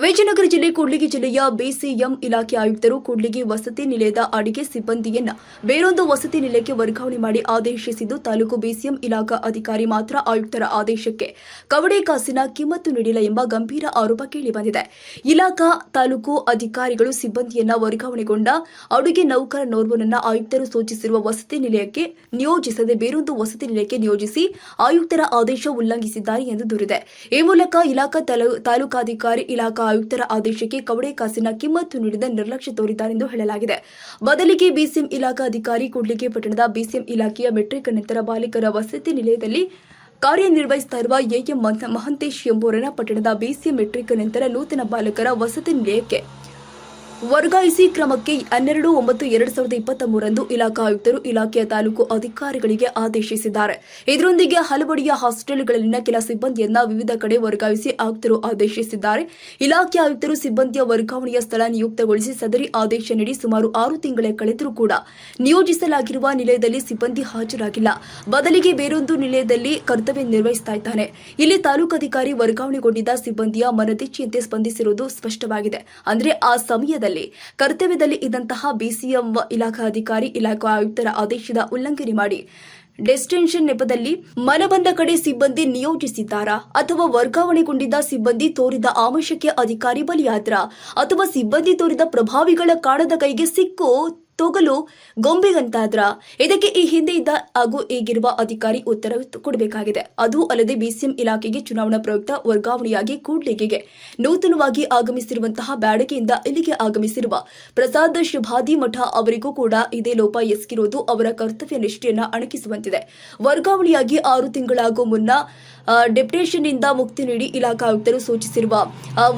ವಿಜಯನಗರ ಜಿಲ್ಲೆ ಕೂಡ್ಲಿಗಿ ಜಿಲ್ಲೆಯ ಬಿಸಿಎಂ ಇಲಾಖೆ ಆಯುಕ್ತರು ಕೂಡ್ಲಿಗಿ ವಸತಿ ನಿಲಯದ ಅಡಿಗೆ ಸಿಬ್ಬಂದಿಯನ್ನ ಬೇರೊಂದು ವಸತಿ ನಿಲಯಕ್ಕೆ ವರ್ಗಾವಣೆ ಮಾಡಿ ಆದೇಶಿಸಿದ್ದು, ತಾಲೂಕು ಬಿಸಿಎಂ ಇಲಾಖಾ ಅಧಿಕಾರಿ ಮಾತ್ರ ಆಯುಕ್ತರ ಆದೇಶಕ್ಕೆ ಕವಡೆ ಕಾಸಿನ ಕಿಮ್ಮತ್ತು ನೀಡಿಲ್ಲ ಎಂಬ ಗಂಭೀರ ಆರೋಪ ಕೇಳಿಬಂದಿದೆ. ಇಲಾಖಾ ತಾಲೂಕು ಅಧಿಕಾರಿಗಳು ಸಿಬ್ಬಂದಿಯನ್ನ ವರ್ಗಾವಣೆಗೊಂಡ ಅಡುಗೆ ನೌಕರನೋರ್ವನನ್ನ ಆಯುಕ್ತರು ಸೂಚಿಸಿರುವ ವಸತಿ ನಿಲಯಕ್ಕೆ ನಿಯೋಜಿಸದೆ ಬೇರೊಂದು ವಸತಿ ನಿಲಯಕ್ಕೆ ನಿಯೋಜಿಸಿ ಆಯುಕ್ತರ ಆದೇಶ ಉಲ್ಲಂಘಿಸಿದ್ದಾರೆ ಎಂದು ದೂರಿದೆ. ಈ ಮೂಲಕ ಇಲಾಖಾ ತಾಲೂ- ತಾಲೂಕಾಧಿಕಾರಿ ಇಲಾಖಾ ಆಯುಕ್ತರ ಆದೇಶಕ್ಕೆ ಕವಡೆ ಕಾಸಿನ ಕಿಮ್ಮತ್ತು ನೀಡಿದ ನಿರ್ಲಕ್ಷ್ಯ ತೋರಿದ್ದಾರೆಂದು ಹೇಳಲಾಗಿದೆ. ಬದಲಿಗೆ ಬಿಸಿಎಂ ಇಲಾಖಾ ಅಧಿಕಾರಿ ಕೂಡ್ಲಿಗೆ ಪಟ್ಟಣದ ಬಿಸಿಎಂ ಇಲಾಖೆಯ ಮೆಟ್ರಿಕ್ ನಂತರ ಬಾಲಿಕರ ವಸತಿ ನಿಲಯದಲ್ಲಿ ಕಾರ್ಯನಿರ್ವಹಿಸುತ್ತಿರುವ ಎಎಂ ಮಹ- ಮಹಂತೇಶ್ ಎಂಬುವರನ್ನ ಪಟ್ಟಣದ ಬಿಸಿಎಂ ಮೆಟ್ರಿಕ್ ನಂತರ ನೂತನ ಬಾಲಕರ ವಸತಿ ನಿಲಯಕ್ಕೆ ವರ್ಗಾಯಿಸಿ ಕ್ರಮಕ್ಕೆ ಹನ್ನೆರಡು, ಒಂಬತ್ತು, ಎರಡು ಸಾವಿರದ ಇಪ್ಪತ್ತ ಮೂರರಂದು ಇಲಾಖಾ ಆಯುಕ್ತರು ಇಲಾಖೆಯ ತಾಲೂಕು ಅಧಿಕಾರಿಗಳಿಗೆ ಆದೇಶಿಸಿದ್ದಾರೆ. ಇದರೊಂದಿಗೆ ಹಲವಡಿಯ ಹಾಸ್ಟೆಲ್ಗಳಲ್ಲಿನ ಕೆಲ ಸಿಬ್ಬಂದಿಯನ್ನ ವಿವಿಧ ಕಡೆ ವರ್ಗಾಯಿಸಿ ಆಯುಕ್ತರು ಆದೇಶಿಸಿದ್ದಾರೆ. ಇಲಾಖೆ ಆಯುಕ್ತರು ಸಿಬ್ಬಂದಿಯ ವರ್ಗಾವಣೆಯ ಸ್ಥಳ ನಿಯುಕ್ತಗೊಳಿಸಿ ಸದರಿ ಆದೇಶ ನೀಡಿ ಸುಮಾರು ಆರು ತಿಂಗಳೇ ಕಳೆದರೂ ಕೂಡ ನಿಯೋಜಿಸಲಾಗಿರುವ ನಿಲಯದಲ್ಲಿ ಸಿಬ್ಬಂದಿ ಹಾಜರಾಗಿಲ್ಲ. ಬದಲಿಗೆ ಬೇರೊಂದು ನಿಲಯದಲ್ಲಿ ಕರ್ತವ್ಯ ನಿರ್ವಹಿಸ್ತಾ ಇದ್ದಾನೆ. ಇಲ್ಲಿ ತಾಲೂಕಾಧಿಕಾರಿ ವರ್ಗಾವಣೆಗೊಂಡಿದ್ದ ಸಿಬ್ಬಂದಿಯ ಮನದಿಚ್ಛೆಯಂತೆ ಸ್ಪಂದಿಸಿರುವುದು ಸ್ಪಷ್ಟವಾಗಿದೆ. ಅಂದರೆ ಆ ಸಮಯದಲ್ಲಿ ಕರ್ತವ್ಯದಲ್ಲಿ ಇದ್ದಂತಹ ಬಿಸಿಎಂ ಇಲಾಖಾ ಅಧಿಕಾರಿ, ಇಲಾಖಾ ಆಯುಕ್ತರ ಆದೇಶದ ಉಲ್ಲಂಘನೆ ಮಾಡಿ ಡೆಸ್ಟಿನೇಷನ್ ನೆಪದಲ್ಲಿ ಮನಬಂದ ಕಡೆ ಸಿಬ್ಬಂದಿ ನಿಯೋಜಿಸಿದ್ದಾರಾ ಅಥವಾ ವರ್ಗಾವಣೆಗೊಂಡಿದ್ದ ಸಿಬ್ಬಂದಿ ತೋರಿದ ಆಮಿಷಕ್ಕೆ ಅಧಿಕಾರಿ ಬಲಿಯಾದ್ರ ಅಥವಾ ಸಿಬ್ಬಂದಿ ತೋರಿದ ಪ್ರಭಾವಿಗಳ ಕಾಣದ ಕೈಗೆ ಸಿಕ್ಕು ತೊಗಲು ಗೊಂಬೆಗಂತಾದ್ರ. ಇದಕ್ಕೆ ಈ ಹಿಂದೆ ಇದ್ದ ಹಾಗೂ ಈಗಿರುವ ಅಧಿಕಾರಿ ಉತ್ತರ ಕೊಡಬೇಕಾಗಿದೆ. ಅದು ಅಲ್ಲದೆ ಬಿಸಿಎಂ ಇಲಾಖೆಗೆ ಚುನಾವಣಾ ಪ್ರಯುಕ್ತ ವರ್ಗಾವಣೆಯಾಗಿ ಕೂಡ್ಲಿಗೆಗೆ. ನೂತನವಾಗಿ ಆಗಮಿಸಿರುವಂತಹ ಬ್ಯಾಡಗಿಯಿಂದ ಇಲ್ಲಿಗೆ ಆಗಮಿಸಿರುವ ಪ್ರಸಾದ್ ಶುಭಾದಿ ಮಠ ಅವರಿಗೂ ಕೂಡ ಇದೇ ಲೋಪ ಎಸಗಿರುವುದು ಅವರ ಕರ್ತವ್ಯ ನಿಷ್ಠೆಯನ್ನ ಅಣಕಿಸುವಂತಿದೆ. ವರ್ಗಾವಣೆಯಾಗಿ ಆರು ತಿಂಗಳಾಗುವ ಮುನ್ನ ಡೆಪ್ಯುಟೇಷನ್ನಿಂದ ಮುಕ್ತಿ ನೀಡಿ ಇಲಾಖಾ ಆಯುಕ್ತರು ಸೂಚಿಸಿರುವ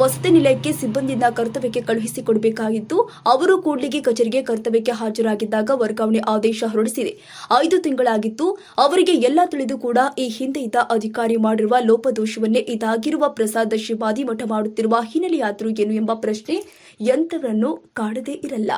ವಸತಿ ನಿಲಯಕ್ಕೆ ಸಿಬ್ಬಂದಿಯಿಂದ ಕರ್ತವ್ಯಕ್ಕೆ ಕಳುಹಿಸಿಕೊಡಬೇಕಾಗಿದ್ದು ಅವರು ಕೂಡ್ಲಿಗೆ ಕಚೇರಿಗೆ ಕರ್ತವ್ಯಕ್ಕೆ ಹಾಜರಾಗಿದ್ದಾಗ ವರ್ಗಾವಣೆ ಆದೇಶ ಹೊರಡಿಸಿದೆ. ಐದು ತಿಂಗಳಾಗಿತ್ತು. ಅವರಿಗೆ ಎಲ್ಲ ತಿಳಿದು ಕೂಡ ಈ ಹಿಂದೆ ಇದ್ದ ಅಧಿಕಾರಿ ಮಾಡಿರುವ ಲೋಪದೋಷವನ್ನೇ ಇದಾಗಿರುವ ಪ್ರಸಾದ ಶಿವಾದಿ ಮಠ ಮಾಡುತ್ತಿರುವ ಹಿನ್ನೆಲೆಯಾದರೂ ಏನು ಎಂಬ ಪ್ರಶ್ನೆ ಯಂತ್ರವನ್ನು ಕಾಡದೇ ಇರಲ್ಲ.